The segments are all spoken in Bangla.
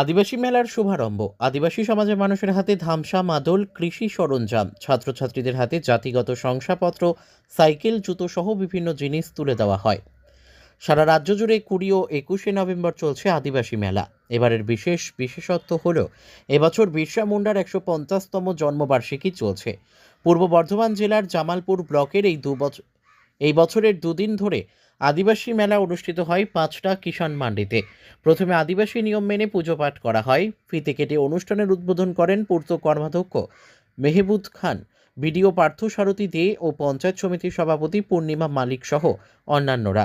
আদিবাসী মেলার শুভারম্ভ। আদিবাসী সমাজের মানুষের হাতে ধামসা মাদল, কৃষি সরঞ্জাম, ছাত্রছাত্রীদের হাতে জাতিগত শংসাপত্র, সাইকেল, জুতো সহ বিভিন্ন জিনিস তুলে দেওয়া হয়। সারা রাজ্য জুড়ে কুড়ি ও একুশে নভেম্বর চলছে আদিবাসী মেলা। এবারের বিশেষ বিশেষত্ব হল, এবছর বিরসা মুন্ডার একশো পঞ্চাশতম জন্মবার্ষিকী চলছে। পূর্ব বর্ধমান জেলার জামালপুর ব্লকের এই দু বছর এই বছরের দুদিন ধরে আদিবাসী মেলা অনুষ্ঠিত হয় পাঁচটা কিষাণ মান্ডিতে। প্রথমে আদিবাসী নিয়ম মেনে পুজো পাঠ করা হয়। ফিতে কেটে অনুষ্ঠানের উদ্বোধন করেন পূর্ত কর্মাধ্যক্ষ মেহবুদ খান। বিডিও পার্থ সারথী দে ও পঞ্চায়েত সমিতির সভাপতি পূর্ণিমা মালিক সহ অন্যান্যরা।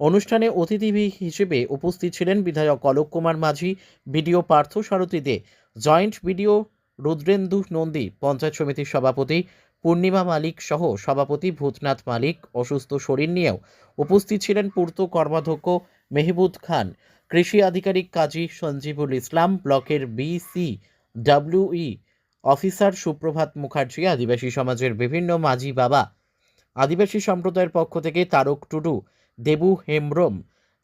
অনুষ্ঠানে অতিথি হিসেবে উপস্থিত ছিলেন বিধায়ক Alok Kumar Majhi, BDO Partha Sarathi De, joint BDO Rudrendu Nandi, panchayat সমিতির সভাপতি পূর্ণিমা মালিক সহ সভাপতি ভূতনাথ মালিক অসুস্থ শরীর নিয়েও উপস্থিত ছিলেন পূর্ত কর্মাধ্যক্ষ মেহবুদ খান। কৃষি আধিকারিক কাজী সঞ্জীবুল ইসলাম ব্লকের বিসি ডাব্লিউই অফিসার সুপ্রভাত মুখার্জি, আদিবাসী সমাজের বিভিন্ন মাঝি বাবা, আদিবাসী সম্প্রদায়ের পক্ষ থেকে তারক টুডু, দেবু হেমব্রম,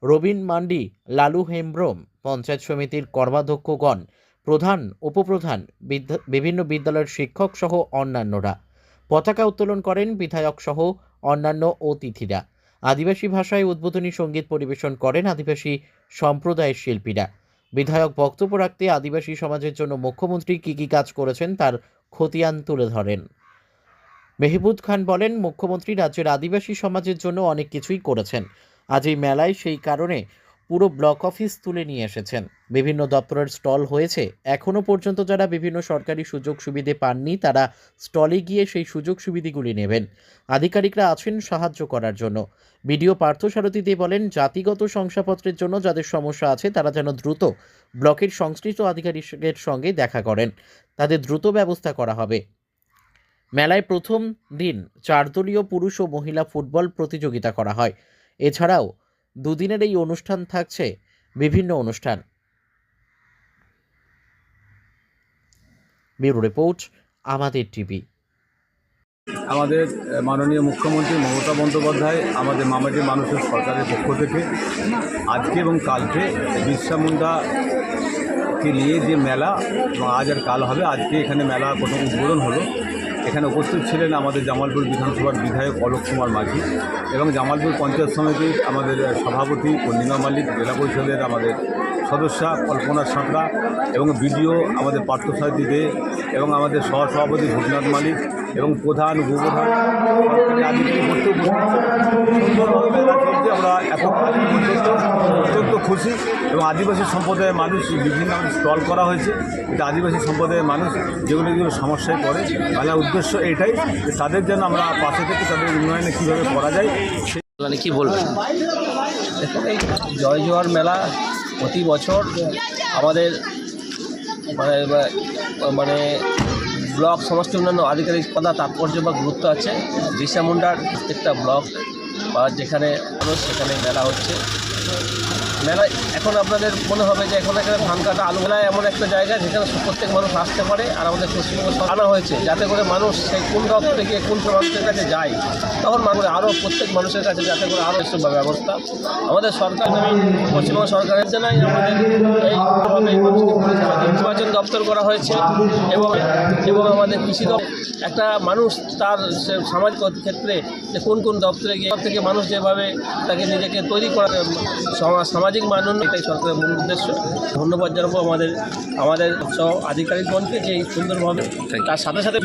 রবিন মান্ডি, লালু হেমব্রম, পঞ্চায়েত সমিতির কর্মাধ্যক্ষগণ, প্রধান, উপপ্রধান বিভিন্ন বিদ্যালয়ের শিক্ষক সহ অন্যান্যরা। পতাকা উত্তোলন করেন বিধায়ক সহ অন্যান্য অতিথিরা। আদিবাসী ভাষায় উদ্বোধনী সংগীত পরিবেশন করেন আদিবাসী সম্প্রদায়ের শিল্পীরা। বিধায়ক বক্তব্য রাখতে আদিবাসী সমাজের জন্য মুখ্যমন্ত্রী কী কী কাজ করেছেন তার খতিয়ান তুলে ধরেন। মেহবুদ খান বলেন, মুখ্যমন্ত্রী রাজ্যের আদিবাসী সমাজের জন্য অনেক কিছুই করেছেন। আজ এই মেলায় সেই কারণে পুরো ব্লক অফিস তুলে নিয়ে এসেছেন। বিভিন্ন দপ্তরের স্টল হয়েছে। এখনও পর্যন্ত যারা বিভিন্ন সরকারি সুযোগ সুবিধে পাননি, তারা স্টলে গিয়ে সেই সুযোগ সুবিধাগুলি নেবেন। আধিকারিকরা আছেন সাহায্য করার জন্য। বিডিও পার্থসারথী দে বলেন, জাতিগত শংসাপত্রের জন্য যাদের সমস্যা আছে, তারা যেন দ্রুত ব্লকের সংশ্লিষ্ট আধিকারিকের সঙ্গে দেখা করেন। তাদের দ্রুত ব্যবস্থা করা হবে। মেলায় প্রথম দিন চারদলীয় পুরুষ ও মহিলা ফুটবল প্রতিযোগিতা করা হয়। এছাড়াও দুদিনের এই অনুষ্ঠান থাকছে বিভিন্ন অনুষ্ঠান। ব্যুরো রিপোর্ট, আমাদের টিভি। আমাদের মাননীয় মুখ্যমন্ত্রী মমতা বন্দ্যোপাধ্যায় আমাদের মামাটি মানুষের সরকারের পক্ষ থেকে আজকে এবং কালকে বিরসা মুন্ডাকে নিয়ে যে মেলা, আজ আর কাল হবে, আজকে এখানে মেলা কোনো উদ্বোধন হলো এখানে উপস্থিত ছিলেন আমাদের জামালপুর বিধানসভার বিধায়ক অলোক কুমার মাঝি এবং জামালপুর পঞ্চায়েত সমিতির আমাদের সভাপতি পূর্ণিমা মালিক জেলা পরিষদের আমাদের সদস্যা কল্পনা সাঁতরা এবং বিডিও আমাদের পার্থসারথী দে এবং আমাদের সহসভাপতি ভূতনাথ মালিক এবং প্রধান উপপ্রধান আমরা এত খুশি এবং আদিবাসী সম্প্রদায়ের মানুষ বিভিন্ন স্টল করা হয়েছে। এটা আদিবাসী সম্প্রদায়ের মানুষ যেগুলো যেগুলো সমস্যায় পড়ে মেলার উদ্দেশ্য এটাই যে তাদের যেন আমরা পাশে থেকে তাদের উন্নয়নে কীভাবে করা যায় সে মানে কি বলবেন? দেখুন এই জয় জোয়ার মেলা প্রতি বছর আমাদের মানে মানে ব্লক সমষ্টি অন্যান্য আধিকারিকতা তাৎপর্য বা গুরুত্ব আছে। বিরসা মুন্ডার প্রত্যেকটা ব্লক বা যেখানে মানুষ সেখানে মেলা হচ্ছে। মেলায় এখন আপনাদের মনে হবে যে এখন এখানে ধান কাটা আলু মেলায় এমন একটা জায়গা যেখানে প্রত্যেক মানুষ আসতে পারে আর আমাদের পশ্চিমবঙ্গ আনা হয়েছে। যাতে করে মানুষ সেই কোন দপ্তরে গিয়ে কোন মানুষের কাছে যায়, তখন মানুষ আরও প্রত্যেক মানুষের কাছে যাতে করে আরও এসব ব্যবস্থা। আমাদের সরকার, পশ্চিমবঙ্গ সরকারের জানাই আমাদের এই নির্বাচন দপ্তর করা হয়েছে এবং এবং আমাদের কৃষি একটা মানুষ তার সামাজিক ক্ষেত্রে যে কোন কোন দপ্তরে গিয়ে থেকে মানুষ যেভাবে তাকে নিজেকে তৈরি করা সামাজিক মানন এটাই সরকারের মূল উদ্দেশ্য। ধন্যবাদ জানাব আমাদের আমাদের সব আধিকারিকগণকে যে এই সুন্দরভাবে তার সাথে সাথে